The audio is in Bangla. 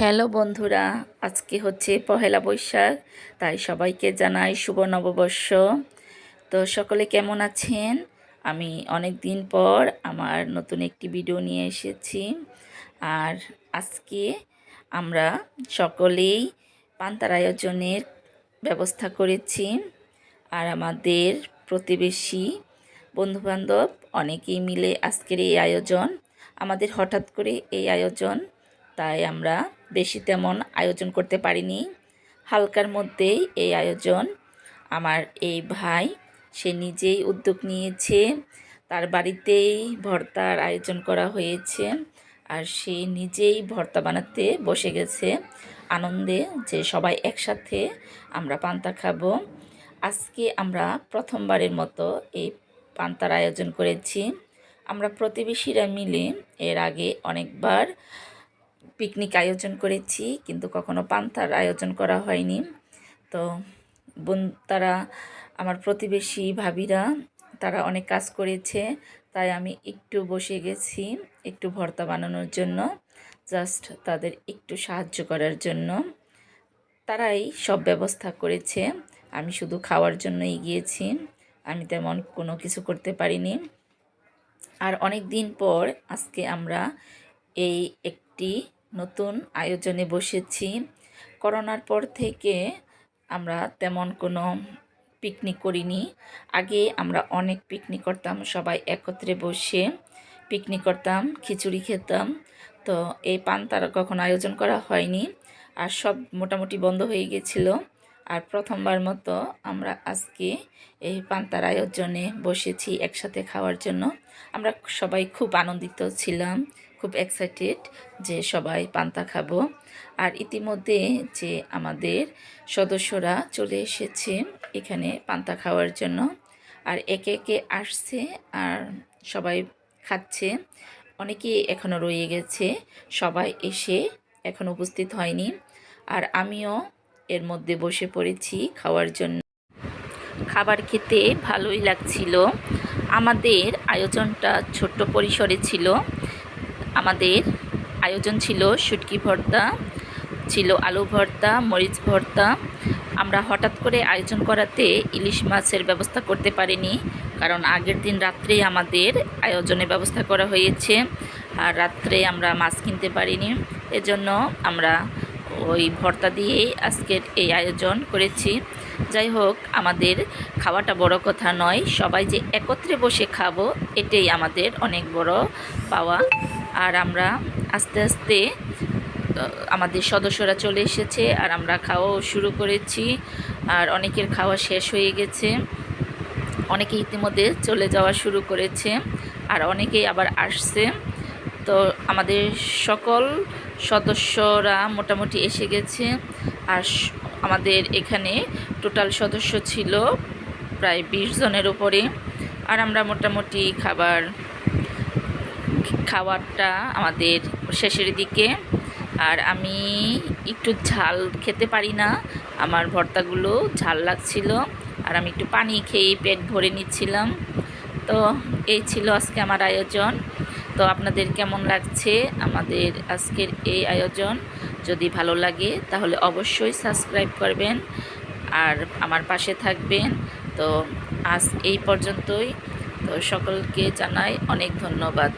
হ্যালো বন্ধুরা, আজকে হচ্ছে পহেলা বৈশাখ, তাই সবাইকে জানাই শুভ নববর্ষ। তো সকলে কেমন আছেন? আমি অনেক দিন পর আমার নতুন একটি ভিডিও নিয়ে এসেছি। আর আজকে আমরা সকলেই পান্তার আয়োজনের ব্যবস্থা করেছি। আর আমাদের প্রতিবেশী বন্ধুবান্ধব অনেকেই মিলে আজকের এই আয়োজন, আমাদের হঠাৎ করে এই আয়োজন, তাই আমরা বেশি তেমন আয়োজন করতে পারিনি। হালকার মধ্যেই এই আয়োজন আমার এই ভাই, সে নিজেই উদ্যোগ নিয়েছে। তার বাড়িতেই ভর্তার আয়োজন করা হয়েছে আর সে নিজেই ভর্তা বানাতে বসে গেছে। আনন্দে যে সবাই একসাথে আমরা পান্তা খাব। আজকে আমরা প্রথমবারের মতো এই পান্তার আয়োজন করেছি। আমরা প্রতিবেশীরা মিলে এর আগে অনেকবার পিকনিক আয়োজন করেছি, কিন্তু কখনো পান্তার আয়োজন করা হয়নি। তো বোন, তারা আমার প্রতিবেশী ভাবিরা, তারা অনেক কাজ করেছে, তাই আমি একটু বসে গেছি, একটু ভর্তা বানানোর জন্য জাস্ট তাদের একটু সাহায্য করার জন্য। তারাই সব ব্যবস্থা করেছে, আমি শুধু খাওয়ার জন্যই গিয়েছি, আমি তেমন কোনো কিছু করতে পারিনি। আর অনেক দিন পর আজকে আমরা এই একটি নতুন আয়োজনে বসেছি। করোনার পর থেকে আমরা তেমন কোনো পিকনিক করিনি। আগে আমরা অনেক পিকনিক করতাম, সবাই একত্রে বসে পিকনিক করতাম, খিচুড়ি খেতাম। তো এই পান্তার কখনো আয়োজন করা হয়নি আর সব মোটামুটি বন্ধ হয়ে গেছিল। আর প্রথমবার মতো আমরা আজকে এই পান্তার আয়োজনে বসেছি একসাথে খাওয়ার জন্য। আমরা সবাই খুব আনন্দিত ছিলাম। খুব এক্সাইটেড যে সবাই পান্তা খাব। আর ইতিমধ্যে যে আমাদের সদস্যরা চলে এসেছে এখানে পান্তা খাওয়ার জন্য, আর একে একে আসছে আর সবাই খাচ্ছে। অনেকেই এখনও রয়ে গেছে, সবাই এসে এখন উপস্থিত হয়নি। আর আমিও এর মধ্যে বসে পড়েছি খাওয়ার জন্য। খাবার খেতে ভালোই লাগছিল। আমাদের আয়োজনটা ছোট্ট পরিসরে ছিল। আমাদের আয়োজন ছিল শুটকি ভর্তা, ছিল আলু ভর্তা, মরিচ ভর্তা। আমরা হঠাৎ করে আয়োজন করাতে ইলিশ মাছের ব্যবস্থা করতে পারিনি, কারণ আগের দিন রাত্রে আমাদের আয়োজনের ব্যবস্থা করা হয়েছে আর রাত্রে আমরা মাছ কিনতে পারিনি। এজন্য আমরা ওই ভর্তা দিয়েই আজকের এই আয়োজন করেছি। যাই হোক, আমাদের খাওয়াটা বড় কথা নয়, সবাই যে একত্রে বসে খাব, এটাই আমাদের অনেক বড় পাওয়া আর আমরা আস্তে আস্তে আমাদের সদস্যরা চলে এসেছে আর আমরা খাওয়াও শুরু করেছি। আর অনেকের খাওয়া শেষ হয়ে গেছে। অনেকে ইতিমধ্যে চলে যাওয়া শুরু করেছে আর অনেকেই আবার আসছে। তো আমাদের সকল সদস্যরা মোটামুটি এসে গেছে। আর আমাদের এখানে টোটাল সদস্য ছিল প্রায় বিশ জনের উপরে। আর আমরা মোটামুটি খাবার খাবারটা আমাদের শেষের দিকে। আর আমি একটু ঝাল খেতে পারি না। আমার ভর্তাগুলো ঝাল লাগছিল। আর আমি একটু পানি খেয়ে পেট ভরে নিচ্ছিলাম। তো এই ছিল আজকে আমার আয়োজন। তো আপনাদের কেমন লাগছে আমাদের আজকের এই আয়োজন? যদি ভালো লাগে তাহলে অবশ্যই সাবস্ক্রাইব করবেন। আর আমার পাশে থাকবেন। তো আজ এই পর্যন্তই। তো সকলকে জানাই অনেক ধন্যবাদ।